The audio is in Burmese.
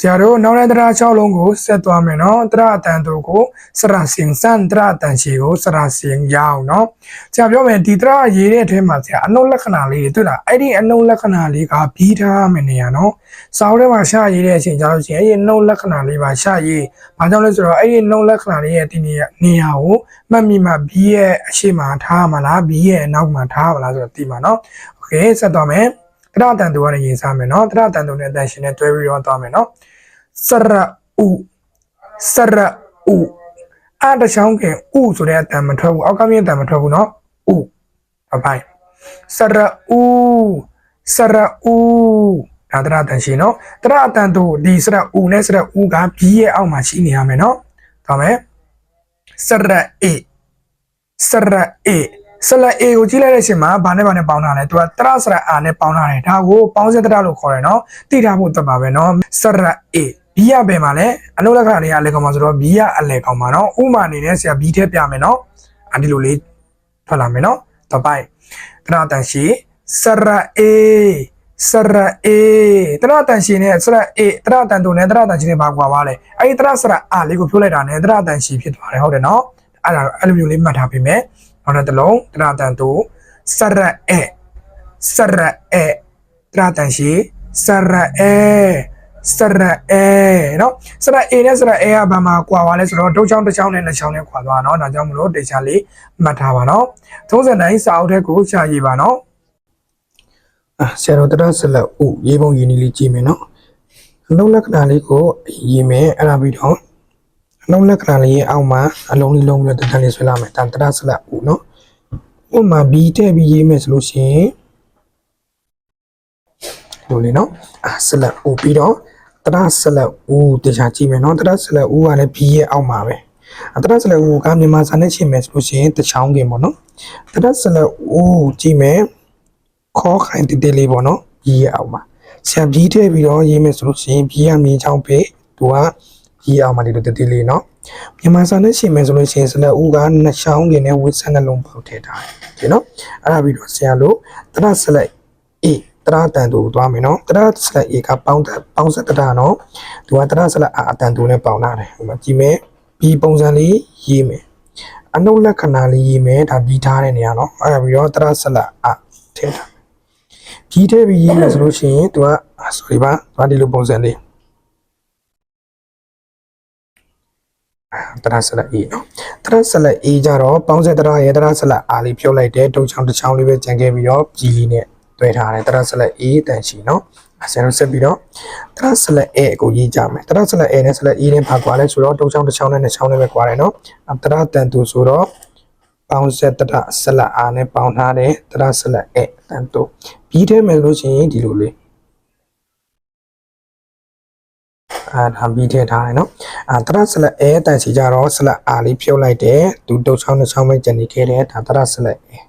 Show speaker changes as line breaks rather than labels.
ဆရာတို့နောက်တဲ့တရား6လုံးကိုဆက်သွားမယ်နော်တရားအတန်တို့ကိုစရစင်စန်တရားအတန်ရှိကိုစရစင်ရအောင်နော်ဆရာပြောမယ်ဒီတရားရေးတဲ့အထဲမှာဆရာအနုလက္ခဏာလေးတွေတွေ့လားအဲ့ဒီအနုလက္ခဏာလေးကပြီးထားမယ်နေရနော်စာအုပ်ထဲမှာရှာရေးတဲ့အချိန်ကြောင့်ရှင်အဲ့ဒီအနုလက္ခဏာလေးပါရှာရေးဘာကြောင့်လဲဆိုတော့အဲ့ဒီအနုလက္ခဏာလေးရဲ့ဒီနေရာနေရာကိုမှတ်မိမှ B ရဲ့အရှိမထားမှာလား B ရဲ့အနောက်မှာထားမှာလားဆိုတော့ဒီမှာနော်โอเคဆက်သွားမယ် တရတန်သူကနေရေးစားမယ်နော်တရတန်သူနဲ့အတန်ရှင်နဲ့တွဲပြီးတော့သွားမယ်နော်စရဥစရဥအတချောင်းခင်ဥဆိုတဲ့အတန်မထွက်ဘူးအောက်ကမြင်အတန်မထွက်ဘူးနော်ဥအပိုင်းစရဥစရဥဒါတရတန်ရှင်နော်တရတန်သူဒီစရဥနဲ့စရဥကဘီရဲ့အောက်မှာရှိနေရမယ်နော်ဒါမဲ့စရအေစရအေ select A ကိုကြည့်လိုက်တဲ့အချိန်မှာဘာနဲ့ဘာနဲ့ပေါင်းတာလဲသူကတရစရ R နဲ့ပေါင်းတာတယ်ဒါကိုပေါင်းစင်တရလို့ခေါ်တယ်နော်သိထားဖို့တတ်ပါပဲနော်စရ A ဘီရဘယ်မှာလဲအနုလက္ခဏာတွေကလည်းကောင်းမှာဆိုတော့ဘီရအလဲကောင်းမှာနော်ဥမာအနေနဲ့ဆရာဘီထဲပြမယ်နော်အဒီလိုလေးထွက်လာမယ်နော်တပိုက်တရတန်ရှိစရ A စရ A တရတန်ရှိနဲ့စရ A တရတန်တို့နဲ့တရတန်ရှိနဲ့ဘာကွာပါလဲအဲ့ဒီတရစရ R လေးကိုဖြုတ်လိုက်တာနဲ့တရတန်ရှိဖြစ်သွားတယ်ဟုတ်တယ်နော်အဲ့ဒါအဲ့လိုမျိုးလေးမှတ်ထားပေးမယ် နောက်တစ်လုံးတရတန်တို့စရအေစရအေတရတန်ရှိစရအေစရအေနော်စရအေနဲ့စရအေကဘာမှာကွာသွားလဲဆိုတော့ဒုတ်ချောင်းတစ်ချောင်းနဲ့နှစ်ချောင်းနဲ့ကွာသွားနော်ဒါကြောင့်မလို့တေချာလေးမှတ်ထားပါနော်39စာအုပ်ထဲကိုရှာရေးပါနော်
အာဆရာတော်တရားဆက်လက်ဥရေးပုံရင်းလေးလေးကြည့်မယ်နော်အလုံးလက္ခဏာလေးကိုရေးမယ်အဲ့ဒါပြီးတော့ အလုံးလက္ခဏာလေးရဲ့အောက်မှာအလုံးလေးလုံးပြီးတော့တန်းလေးဆွဲလာမယ်ဒါတရားဆက်လက်ဥနော်ဥပမာ B ထည့်ပြီးရေးမယ်ဆိုလို့ရှိရင်လိုလေးနော်အာဆက်လက်ဥပြီးတော့တရားဆက်လက်ဥတရားကြည့်မယ်နော်တရားဆက်လက်ဥကလည်း B ရဲ့အောက်မှာပဲအတရားဆက်လက်ဥကမြန်မာစာနဲ့ရှင်းမယ်ဆိုလို့ရှိရင်တချောင်းကင်ပေါ့နော်တရားဆက်လက်ဥကြည့်မယ်ခေါ်ခိုင်တည်တည်လေးပေါ့နော်ပြီးရအောင်ပါဆရာပြီးထည့်ပြီးတော့ရေးမယ်ဆိုလို့ရှိရင်ပြီးရမြင်ချောင်းပေးသူကပြီး ရအောင်ပါဒီလိုတည်တည်လေးနော်မြန်မာစာနဲ့ရှင်းမယ်ဆိုလို့ရှိရင်စလက်ဦးကနှစ်ချောင်းကင်းနဲ့ဝစ်ဆက်နှလုံးပေါက်ထည့်ထားတယ်ဒီနော်အဲ့ဒါပြီးတော့ဆရာလို့တရစလက်အေးတရတန်တူသွားမယ်နော်တရစလက်အေးကပေါင်းတဲ့ပေါင်းဆက်တရနော်သူကတရစလက်အာအတန်တူနဲ့ပေါင်းထားတယ်ဟိုမှာကြည့်မယ်ပြီးပုံစံလေးရေးမယ်အနုလက္ခဏာလေးရေးမယ်ဒါပြီးထားတဲ့နေရာနော်အဲ့ဒါပြီးတော့တရစလက်အာထည့်ထားကြီးထဲပြီးရေးမယ်ဆိုလို့ရှိရင်သူက sorry ပါသူကဒီလိုပုံစံလေး တရဆက်လက် A နော်တရဆက်လက် A ကြတော့ပေါင်းဆက်တရရဲ့တရဆက်လက် R လေးဖြုတ်လိုက်တယ်တုံချောင်းတစ်ချောင်းလေးပဲကြံခဲ့ပြီးတော့ G နဲ့တွဲထားတယ်တရဆက်လက် A တန်ရှိနော်အဲဆရာတို့ဆက်ပြီးတော့တရဆက်လက် A ကိုရေးကြမယ်တရဆက်လက် A နဲ့ဆက်လက် E နဲ့ပါကွာလဲဆိုတော့တုံချောင်းတစ်ချောင်းနဲ့နှစ်ချောင်းနဲ့ပဲကွာတယ်နော်တရတန်တူဆိုတော့ပေါင်းဆက်တရဆက်လက် R နဲ့ပေါင်းထားတယ်တရဆက်လက် A တန်တူပြီးထဲမယ်လို့ရှိရင်ဒီလိုလေး အာဒါပြီးထဲထားတယ်နော်အာတရဆက်လက် A တန်စီကြတော့ဆက်လက် R လေးဖြုတ်လိုက်တယ်သူတုတ်ချောင်းတစ်ချောင်းပဲကျန်နေခဲ့တယ်ဒါတရဆက်လက် A